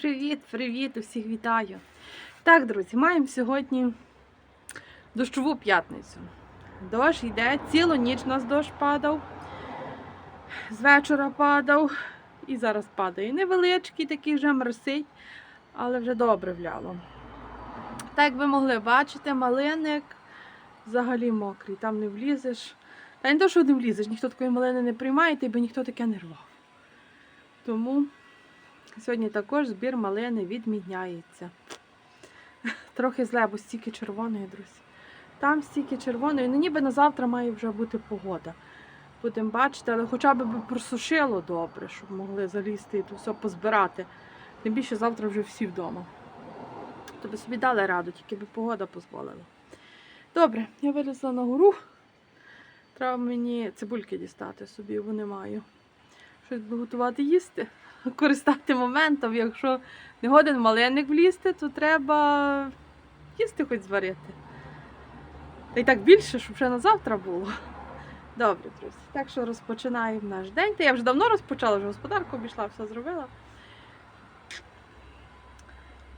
Привіт, привіт, усіх вітаю. Так, друзі, маємо сьогодні дощову п'ятницю. Дощ йде, цілу ніч у нас дощ падав. З вечора падав і зараз падає. Невеличкий, такий вже морсить, але вже добре вляло. Так, як ви могли бачити, малиник взагалі мокрий, там не влізеш. Та не то, що не влізеш, ніхто такої малини не приймає, ти би ніхто таке не рвав. Тому Сьогодні також збір малини відміняється. Трохи зле, бо стільки червоної, друзі. Там стільки червоної. Ну ніби на завтра має вже бути погода. Будемо бачити, але хоча б просушило добре, щоб могли залізти і то все позбирати. Тим більше завтра вже всі вдома. То би собі дали раду, тільки би погода дозволила. Добре, я вилізла на гору. Треба мені цибульки дістати собі, бо не маю. Щось би готувати їсти користати моментом. Якщо не годен малинник влізти, то треба їсти хоч зварити. Та й так більше, щоб вже на завтра було. Добре, друзі. Так що розпочинаємо наш день. Та я вже давно розпочала, вже господарку обійшла, все зробила.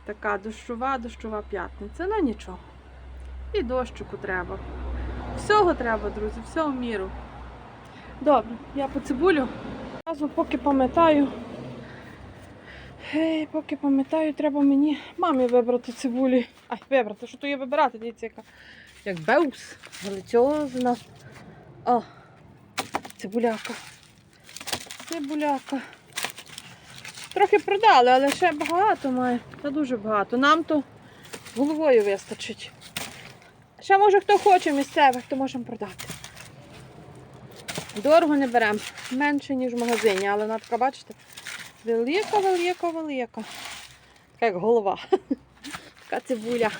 Така дощова, дощова п'ятниця. Ну нічого. І дощику треба. Всього треба, друзі, всього міру. Добре, я по цибулю. Разу поки пам'ятаю. Ей, поки пам'ятаю, треба мені мамі вибрати цибулі. Ай, вибрати, що то є вибирати, дивіться, яка. Як беус, величезна. О, цибуляка. Цибуляка. Трохи продали, але ще багато має. Та дуже багато. Нам то головою вистачить. Ще може хто хоче місцевих, то можемо продати. Дорого не беремо, менше, ніж в магазині, але вона така, бачите, велика, велика, велика. Така як голова. Така цибуля.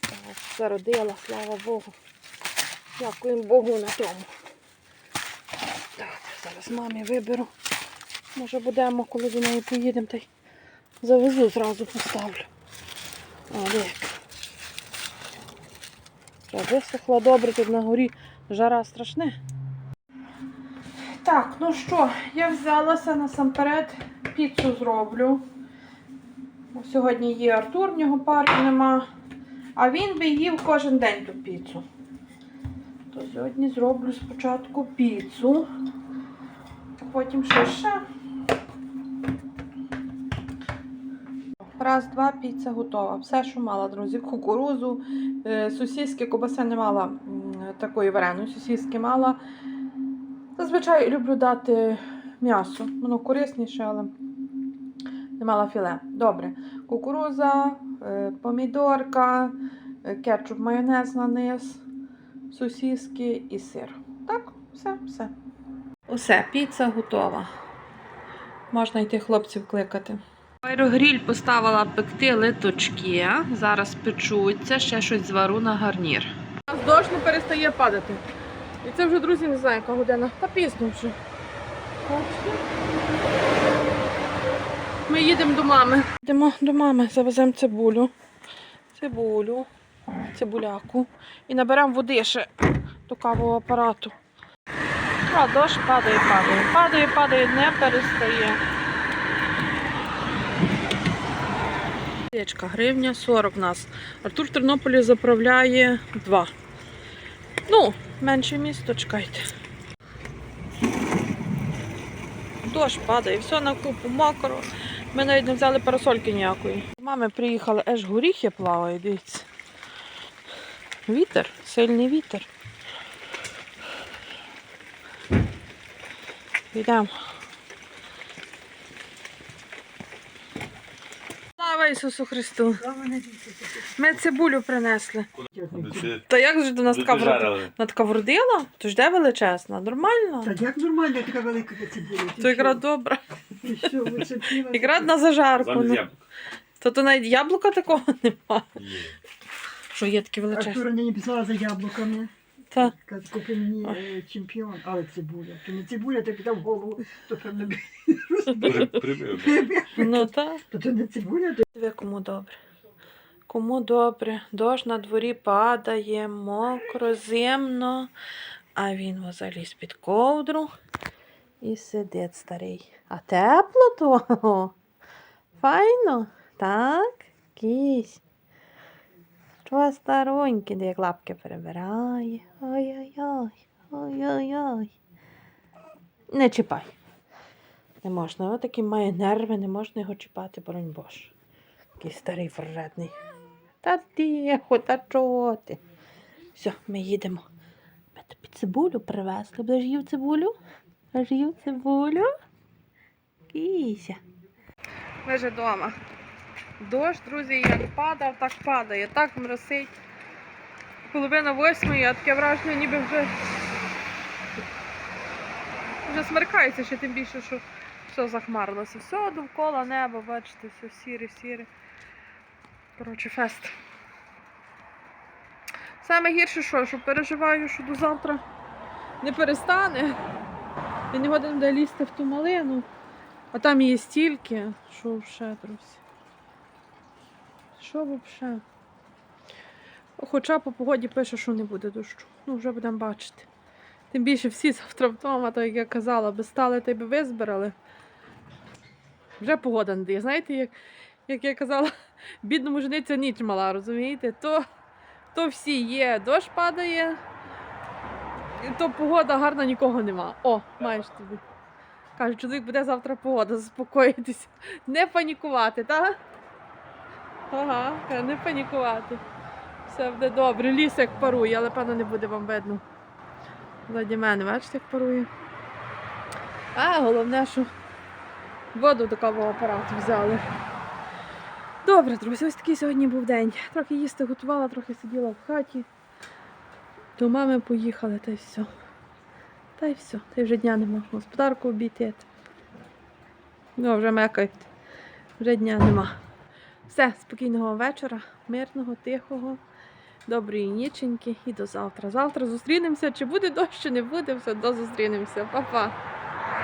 Так, Зародила, слава Богу. Дякуємо Богу на тому. Добре, зараз мамі виберу. Може будемо, коли до неї поїдемо, та й завезу, зразу поставлю. О, як. Висохла добре тут на горі. Жара страшне. Так, ну що, я взялася насамперед, піцу зроблю. Сьогодні є Артур, в нього парку нема. А він би їв кожен день ту піцу. То сьогодні зроблю спочатку піцу, а потім що ще. Раз, два, піца готова. Все, що мала, друзі. Кукурузу, е, сосиски, кобаси не мала такої вареної сосиски мала. Зазвичай люблю дати м'ясо. Воно корисніше, але не мала філе. Добре. Кукуруза, е, помідорка, е, кетчуп, майонез на низ, сосиски і сир. Так, все, все. Усе, піца готова. Можна йти хлопців кликати. Аерогріль поставила пекти литочки. Зараз печуться, ще щось звару на гарнір. Дощ не перестає падати. І це вже, друзі, не знаю, яка година. Та пізно вже. Ми їдемо до мами. Йдемо до мами, завеземо цибулю. Цибулю, цибуляку. І наберемо води ще до кавового апарату. А дощ падає, падає. Падає, падає, не перестає. Гривня 40 у нас. Артур в Тернополі заправляє 2. Ну, менше місто, чекайте. Дощ падає, все на купу мокро. Ми навіть не взяли парасольки ніякої. Мами приїхали, аж горіхи плавають, дивіться. Вітер, сильний вітер. Йдемо. Слава Ісусу Христу! Ми цибулю принесли. Та як же до нас така, врод- вона така вродила? То ж де величезна? Нормально? Та як нормально така велика цибуля? То ікра добра. Ти що, вичепила? Ікра на зажарку. Замість Ну. яблук. То то навіть яблука такого нема. Є. Що є такі величезні? Артура нині писала за яблуками. Та. Каже, Купи мені е, чемпіон, але цибуля. То не цибуля, то підав голову, то певно Прибив. Ну так. То то не цибуля, то Диви, кому добре. Кому добре. Дощ на дворі падає, мокро, зимно, а він заліз під ковдру і сидить старий. А тепло то? Файно? Так? Кісь. Що старонький, де як лапки перебирає. Ой-ой-ой, ой-ой-ой. Не чіпай. Не можна, отакий має нерви, не можна його чіпати, боронь Боже. Такий старий вредний. Та тихо, та чого ти? Все, ми їдемо. Ми тобі цибулю привезли. Будеш їв цибулю? Будеш цибулю? Кіся. Ми вже вдома. Дощ, друзі, як падав, так падає, так мросить. Половина восьмої, а таке враження, ніби вже, вже смеркається, ще тим більше, що все захмарилося. Все довкола неба, бачите, все сіре, сіре. Коротше, фест. Саме гірше, що, що переживаю, що до завтра не перестане. Я не годин буде лізти в ту малину. А там є стільки, що вже, друзі. Що взагалі? Хоча по погоді пише, що не буде дощу. Ну, вже будемо бачити. Тим більше всі завтра вдома, так як я казала, би стали та й би визбирали. Вже погода не дає. Знаєте, як, як я казала, бідному жениця ніч мала, розумієте? То, то всі є, дощ падає, то погода гарна, нікого нема. О, маєш тобі. Каже, чоловік буде завтра погода, заспокоїтися. Не панікувати, так? Ага, не панікувати. Все буде добре. Ліс як парує, але певно не буде вам видно. Ззаді мене, бачите, як парує. А головне, що воду до кавового апарату взяли. Добре, друзі, ось такий сьогодні був день. Трохи їсти готувала, трохи сиділа в хаті. До мами поїхали, та й все. Та й все. Та й вже дня не можна господарку обійти. Ну, вже мекають. Вже дня нема. Все, спокійного вечора, мирного, тихого, доброї ніченьки і до завтра. Завтра зустрінемося. Чи буде дощ, чи не буде, все одно зустрінемося. Па-па.